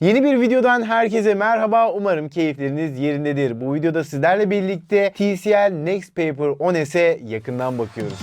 Yeni bir videodan herkese merhaba. Umarım keyifleriniz yerindedir. Bu videoda sizlerle birlikte TCL Next Paper 10S'e yakından bakıyoruz.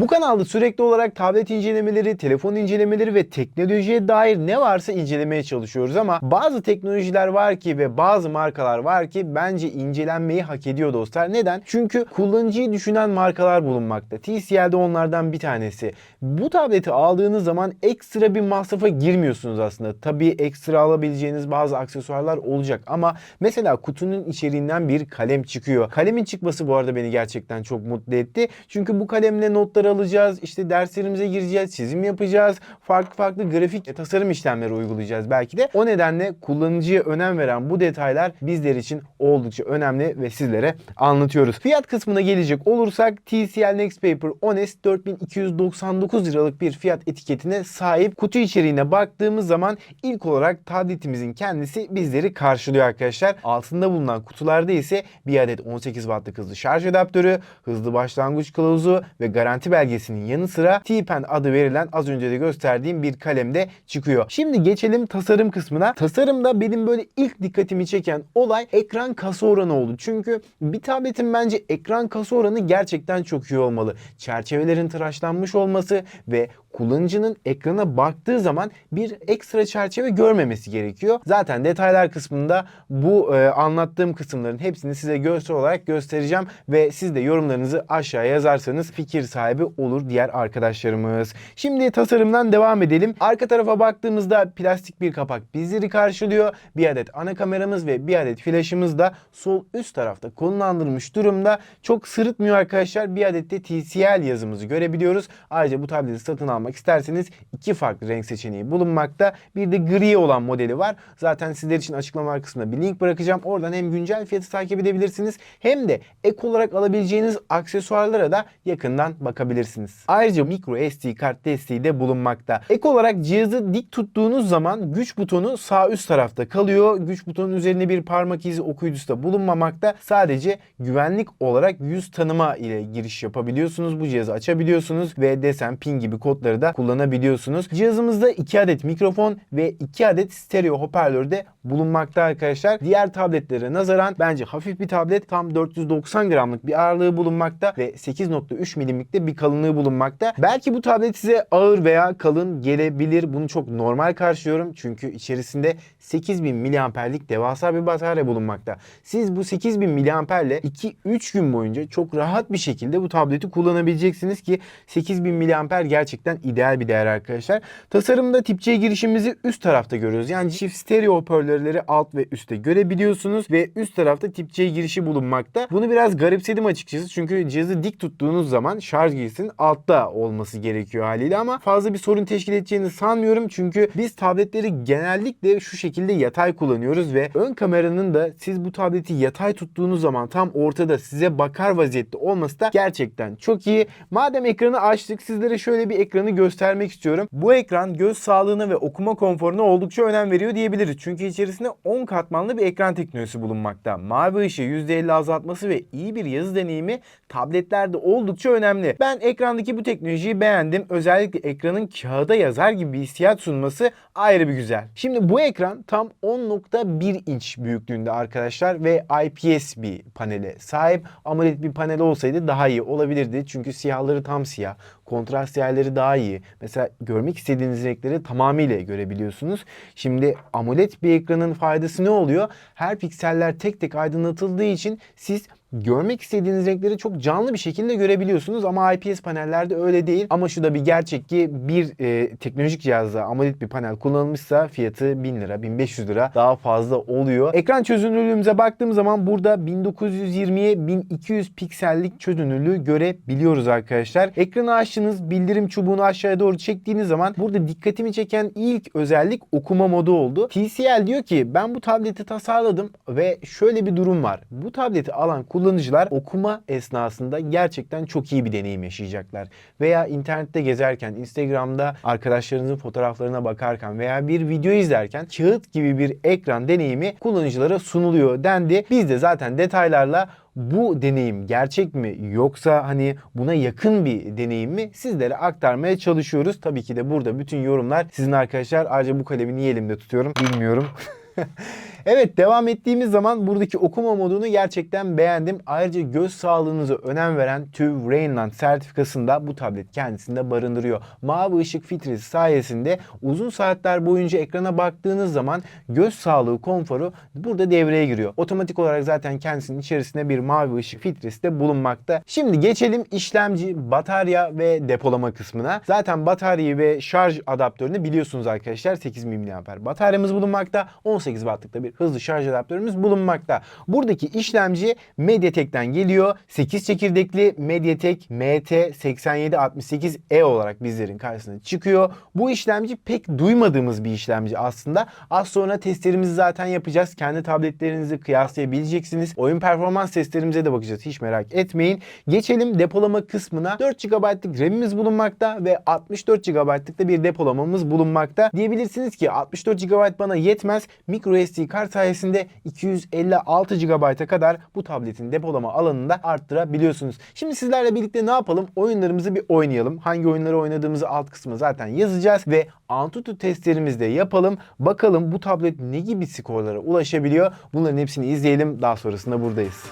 Bu kanalda sürekli olarak tablet incelemeleri, telefon incelemeleri ve teknolojiye dair ne varsa incelemeye çalışıyoruz ama bazı teknolojiler var ki ve bazı markalar var ki bence incelenmeyi hak ediyor dostlar. Neden? Çünkü kullanıcıyı düşünen markalar bulunmakta. TCL de onlardan bir tanesi. Bu tableti aldığınız zaman ekstra bir masrafa girmiyorsunuz aslında. Tabii ekstra alabileceğiniz bazı aksesuarlar olacak ama mesela kutunun içeriğinden bir kalem çıkıyor. Kalemin çıkması bu arada beni gerçekten çok mutlu etti. Çünkü bu kalemle notları alacağız, işte derslerimize gireceğiz, çizim yapacağız, farklı farklı grafik tasarım işlemleri uygulayacağız belki de. O nedenle kullanıcıya önem veren bu detaylar bizler için oldukça önemli ve sizlere anlatıyoruz. Fiyat kısmına gelecek olursak TCL Next Paper 10S 4299 liralık bir fiyat etiketine sahip. Kutu içeriğine baktığımız zaman ilk olarak tabletimizin kendisi bizleri karşılıyor arkadaşlar. Altında bulunan kutularda ise bir adet 18 wattlık hızlı şarj adaptörü, hızlı başlangıç kılavuzu ve garanti belgesinin yanı sıra T-Pen adı verilen az önce de gösterdiğim bir kalem de çıkıyor. Şimdi geçelim tasarım kısmına. Tasarımda benim böyle ilk dikkatimi çeken olay ekran kasa oranı oldu. Çünkü bir tabletin bence ekran kasa oranı gerçekten çok iyi olmalı. Çerçevelerin tıraşlanmış olması ve kullanıcının ekrana baktığı zaman bir ekstra çerçeve görmemesi gerekiyor. Zaten detaylar kısmında bu e, anlattığım kısımların hepsini size görsel olarak göstereceğim ve siz de yorumlarınızı aşağıya yazarsanız fikir sahibi olur diğer arkadaşlarımız. Şimdi tasarımdan devam edelim. Arka tarafa baktığımızda plastik bir kapak bizleri karşılıyor. Bir adet ana kameramız ve bir adet flaşımız da sol üst tarafta konumlandırılmış durumda. Çok sırıtmıyor arkadaşlar. Bir adet de TCL yazımızı görebiliyoruz. Ayrıca bu tableti satın almak isterseniz iki farklı renk seçeneği bulunmakta. Bir de gri olan modeli var. Zaten sizler için açıklama kısmında bir link bırakacağım. Oradan hem güncel fiyatı takip edebilirsiniz hem de ek olarak alabileceğiniz aksesuarlara da yakından bakabilirsiniz. Ayrıca micro SD kart desteği de bulunmakta. Ek olarak cihazı dik tuttuğunuz zaman güç butonu sağ üst tarafta kalıyor. Güç butonun üzerinde bir parmak izi okuyucusu da bulunmamakta. Sadece güvenlik olarak yüz tanıma ile giriş yapabiliyorsunuz. Bu cihazı açabiliyorsunuz ve desen pin gibi kodları da kullanabiliyorsunuz. Cihazımızda 2 adet mikrofon ve 2 adet stereo hoparlör de bulunmakta arkadaşlar. Diğer tabletlere nazaran bence hafif bir tablet. Tam 490 gramlık bir ağırlığı bulunmakta ve 8.3 milimlikte bir kalınlığı bulunmakta. Belki bu tablet size ağır veya kalın gelebilir. Bunu çok normal karşılıyorum. Çünkü içerisinde 8000 miliamperlik devasa bir batarya bulunmakta. Siz bu 8000 miliamperle 2-3 gün boyunca çok rahat bir şekilde bu tableti kullanabileceksiniz ki 8000 miliamper gerçekten ideal bir değer arkadaşlar. Tasarımda tip girişimizi üst tarafta görüyoruz. Yani çift stereo hoparlörleri alt ve üstte görebiliyorsunuz ve üst tarafta tip girişi bulunmakta. Bunu biraz garipsedim açıkçası çünkü cihazı dik tuttuğunuz zaman şarj girisinin altta olması gerekiyor haliyle ama fazla bir sorun teşkil edeceğini sanmıyorum çünkü biz tabletleri genellikle şu şekilde yatay kullanıyoruz ve ön kameranın da siz bu tableti yatay tuttuğunuz zaman tam ortada size bakar vaziyette olması da gerçekten çok iyi. Madem ekranı açtık sizlere şöyle bir ekranı göstermek istiyorum. Bu ekran göz sağlığına ve okuma konforuna oldukça önem veriyor diyebiliriz. Çünkü içerisinde 10 katmanlı bir ekran teknolojisi bulunmakta. Mavi ışığı %50 azaltması ve iyi bir yazı deneyimi tabletlerde oldukça önemli. Ben ekrandaki bu teknolojiyi beğendim. Özellikle ekranın kağıda yazar gibi bir hissiyat sunması ayrı bir güzel. Şimdi bu ekran tam 10.1 inç büyüklüğünde arkadaşlar ve IPS bir panele sahip. AMOLED bir panel olsaydı daha iyi olabilirdi. Çünkü siyahları tam siyah. Kontrast yerleri daha iyi. Mesela görmek istediğiniz renkleri tamamıyla görebiliyorsunuz. Şimdi AMOLED bir ekranın faydası ne oluyor? Her pikseller tek tek aydınlatıldığı için siz görmek istediğiniz renkleri çok canlı bir şekilde görebiliyorsunuz ama IPS panellerde öyle değil. Ama şu da bir gerçek ki bir e, teknolojik cihazda AMOLED bir panel kullanılmışsa fiyatı 1000 lira, 1500 lira daha fazla oluyor. Ekran çözünürlüğümüze baktığım zaman burada 1920'ye 1200 piksellik çözünürlüğü görebiliyoruz arkadaşlar. Ekranı açtınız, bildirim çubuğunu aşağıya doğru çektiğiniz zaman burada dikkatimi çeken ilk özellik okuma modu oldu. TCL diyor ki ben bu tableti tasarladım ve şöyle bir durum var. Bu tableti alan kullanıcılar okuma esnasında gerçekten çok iyi bir deneyim yaşayacaklar. Veya internette gezerken, Instagram'da arkadaşlarınızın fotoğraflarına bakarken veya bir video izlerken kağıt gibi bir ekran deneyimi kullanıcılara sunuluyor dendi. Biz de zaten detaylarla bu deneyim gerçek mi yoksa hani buna yakın bir deneyim mi sizlere aktarmaya çalışıyoruz. Tabii ki de burada bütün yorumlar sizin arkadaşlar. Ayrıca bu kalemi niye elimde tutuyorum bilmiyorum. Evet devam ettiğimiz zaman buradaki okuma modunu gerçekten beğendim. Ayrıca göz sağlığınıza önem veren TÜV Rainland sertifikasında bu tablet kendisinde barındırıyor. Mavi ışık filtresi sayesinde uzun saatler boyunca ekrana baktığınız zaman göz sağlığı konforu burada devreye giriyor. Otomatik olarak zaten kendisinin içerisinde bir mavi ışık filtresi de bulunmakta. Şimdi geçelim işlemci, batarya ve depolama kısmına. Zaten bataryayı ve şarj adaptörünü biliyorsunuz arkadaşlar. 8000 mAh bataryamız bulunmakta. 18 wattlık da bir hızlı şarj adaptörümüz bulunmakta. Buradaki işlemci Mediatek'ten geliyor. 8 çekirdekli Mediatek MT8768E E olarak bizlerin karşısına çıkıyor. Bu işlemci pek duymadığımız bir işlemci aslında. Az sonra testlerimizi zaten yapacağız. Kendi tabletlerinizi kıyaslayabileceksiniz. Oyun performans testlerimize de bakacağız. Hiç merak etmeyin. Geçelim depolama kısmına. 4 GB'lık RAM'imiz bulunmakta ve 64 GB'lık da bir depolamamız bulunmakta. Diyebilirsiniz ki 64 GB bana yetmez. Micro SD kart sayesinde 256 GB'a kadar bu tabletin depolama alanını da arttırabiliyorsunuz. Şimdi sizlerle birlikte ne yapalım? Oyunlarımızı bir oynayalım. Hangi oyunları oynadığımızı alt kısmı zaten yazacağız ve Antutu testlerimizi de yapalım. Bakalım bu tablet ne gibi skorlara ulaşabiliyor? Bunların hepsini izleyelim. Daha sonrasında buradayız.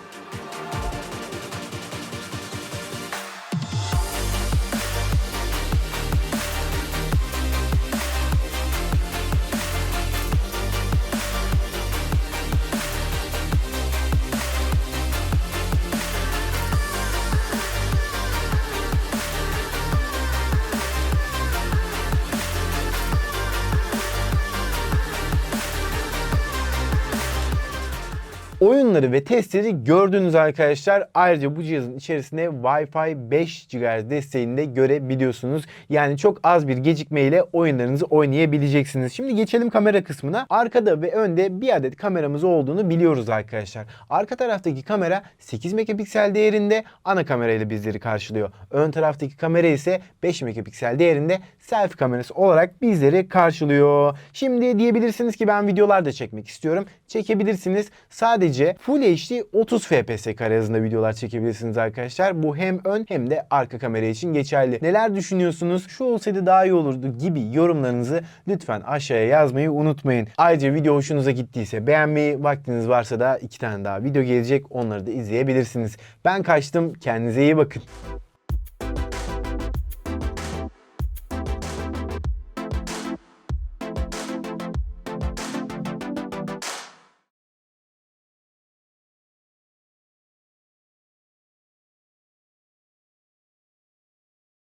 Oyunları ve testleri gördünüz arkadaşlar. Ayrıca bu cihazın içerisinde Wi-Fi 5 GHz desteğini de görebiliyorsunuz. Yani çok az bir gecikmeyle oyunlarınızı oynayabileceksiniz. Şimdi geçelim kamera kısmına. Arkada ve önde bir adet kameramız olduğunu biliyoruz arkadaşlar. Arka taraftaki kamera 8 megapiksel değerinde ana kamerayla bizleri karşılıyor. Ön taraftaki kamera ise 5 megapiksel değerinde selfie kamerası olarak bizleri karşılıyor. Şimdi diyebilirsiniz ki ben videolar da çekmek istiyorum. Çekebilirsiniz. Sadece Full HD 30 FPS kare hızında videolar çekebilirsiniz arkadaşlar. Bu hem ön hem de arka kamera için geçerli. Neler düşünüyorsunuz? Şu olsaydı daha iyi olurdu gibi yorumlarınızı lütfen aşağıya yazmayı unutmayın. Ayrıca video hoşunuza gittiyse beğenmeyi, vaktiniz varsa da iki tane daha video gelecek. Onları da izleyebilirsiniz. Ben kaçtım. Kendinize iyi bakın.